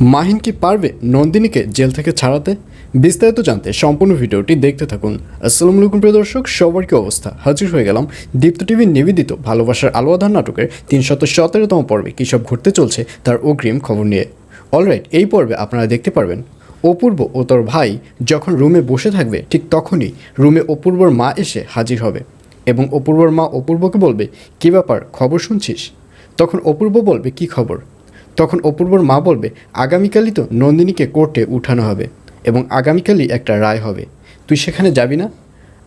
মাহিন কি পারবে নন্দিনীকে জেল থেকে ছাড়াতে? বিস্তারিত জানতে সম্পূর্ণ ভিডিওটি দেখতে থাকুন। আসসালামু আলাইকুম, প্রিয় দর্শক, সবার কি অবস্থা? হাজির হয়ে গেলাম দীপ্ত টিভির নিবেদিত ভালোবাসার আলো আধার নাটকের তিনশত সতেরোতম পর্বে। কী সব ঘটতে চলছে তার অগ্রিম খবর নিয়ে। অলরাইট, এই পর্বে আপনারা দেখতে পারবেন অপূর্ব ও তোর ভাই যখন রুমে বসে থাকবে, ঠিক তখনই রুমে অপূর্বর মা এসে হাজির হবে। এবং অপূর্বর মা অপূর্বকে বলবে, কী ব্যাপার? খবর শুনছিস? তখন অপূর্ব বলবে, কি খবর? তখন অপূর্বর মা বলবে, আগামীকালই তো নন্দিনীকে কোর্টে উঠানো হবে এবং আগামীকালই একটা রায় হবে। তুই সেখানে যাবি না?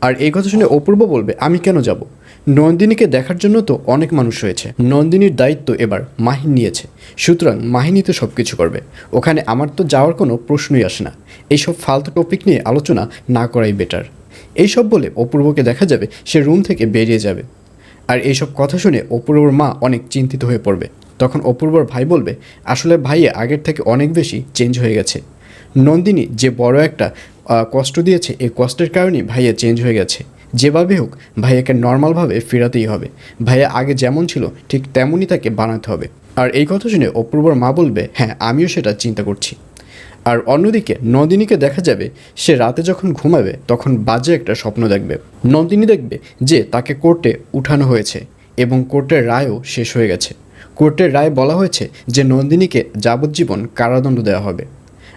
আর এই কথা শুনে অপূর্ব বলবে, আমি কেন যাব? নন্দিনীকে দেখার জন্য তো অনেক মানুষ রয়েছে নন্দিনীর দায়িত্ব এবার মাহিন নিয়েছে। সুতরাং মাহিনী তো সব কিছু করবে। ওখানে আমার তো যাওয়ার কোনো প্রশ্নই আসে না। এইসব ফালতু টপিক নিয়ে আলোচনা না করাই বেটার এইসব বলে অপূর্বকে দেখা যাবে, সে রুম থেকে বেরিয়ে যাবে। আর এইসব কথা শুনে অপূর্বর মা অনেক চিন্তিত হয়ে পড়বে। তখন অপূর্বর ভাই বলবে, আসলে ভাইয়া আগের থেকে অনেক বেশি চেঞ্জ হয়ে গেছে। নন্দিনী যে বড় একটা কষ্ট দিয়েছে, এই কষ্টের কারণেই ভাইয়া চেঞ্জ হয়ে গেছে। যেভাবে হোক, ভাইয়াকে নর্মালভাবে ফেরাতেই হবে। ভাইয়া আগে যেমন ছিল, ঠিক তেমনই তাকে বানাতে হবে। আর এই কথা শুনে অপূর্বর মা বলবে হ্যাঁ আমিও সেটা চিন্তা করছি। আর অন্যদিকে নন্দিনীকে দেখা যাবে, সে রাতে যখন ঘুমাবে, তখন বাজে একটা স্বপ্ন দেখবে। নন্দিনী দেখবে যে তাকে কোর্টে উঠানো হয়েছে এবং কোর্টের রায়ও শেষ হয়ে গেছে। কোর্টের রায় বলা হয়েছে যে নন্দিনীকে যাবজ্জীবন কারাদণ্ড দেওয়া হবে।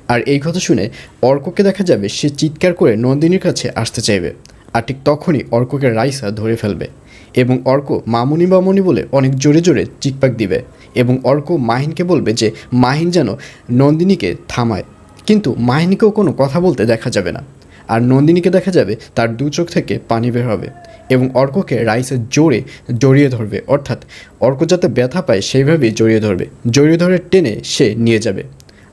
আর এই কথা শুনে অর্ককে দেখা যাবে সে চিৎকার করে নন্দিনীর কাছে আসতে চাইবে। আর ঠিক তখনই অর্ককে রাইসা ধরে ফেলবে এবং অর্ক মামুনি বামুনি বলে অনেক জোরে জোরে চিকপাক দিবে এবং অর্ক মাহিনকে বলবে যে মাহিন যেন নন্দিনীকে থামায়। কিন্তু মাহিনীকেও কোনো কথা বলতে দেখা যাবে না। আর নন্দিনীকে দেখা যাবে তার দু চোখ থেকে পানি বের হবে এবং অর্ককে রাইসে জোরে জড়িয়ে ধরবে। অর্থাৎ অর্ক যাতে ব্যথা পায় সেইভাবেই জড়িয়ে ধরবে। জড়িয়ে ধরে টেনে সে নিয়ে যাবে।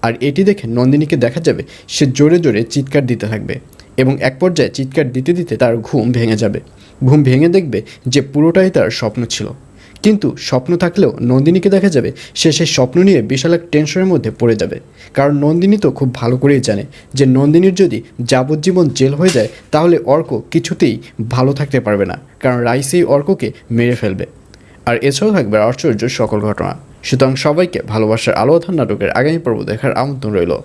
আর এটি দেখে নন্দিনীকে দেখা যাবে সে জোরে জোরে চিৎকার দিতে থাকবে এবং এক পর্যায়ে চিৎকার দিতে দিতে তার ঘুম ভেঙে যাবে। ঘুম ভেঙে দেখবে যে পুরোটাই তার স্বপ্ন ছিল। কিন্তু স্বপ্ন থাকলেও নন্দিনীকে দেখা যাবে সে সেই স্বপ্ন নিয়ে বিশাল এক টেনশনের মধ্যে পড়ে যাবে। কারণ নন্দিনী তো খুব ভালো করেই জানে যে নন্দিনীর যদি যাবজ্জীবন জেল হয়ে যায়, তাহলে অর্ক কিছুতেই ভালো থাকতে পারবে না। কারণ রাইসেই অর্ককে মেরে ফেলবে। আর এছাড়াও থাকবে আশ্চর্য সকল ঘটনা। সুতরাং সবাইকে ভালোবাসার আলো আধার নাটকের আগামী পর্ব দেখার আমন্ত্রণ রইল।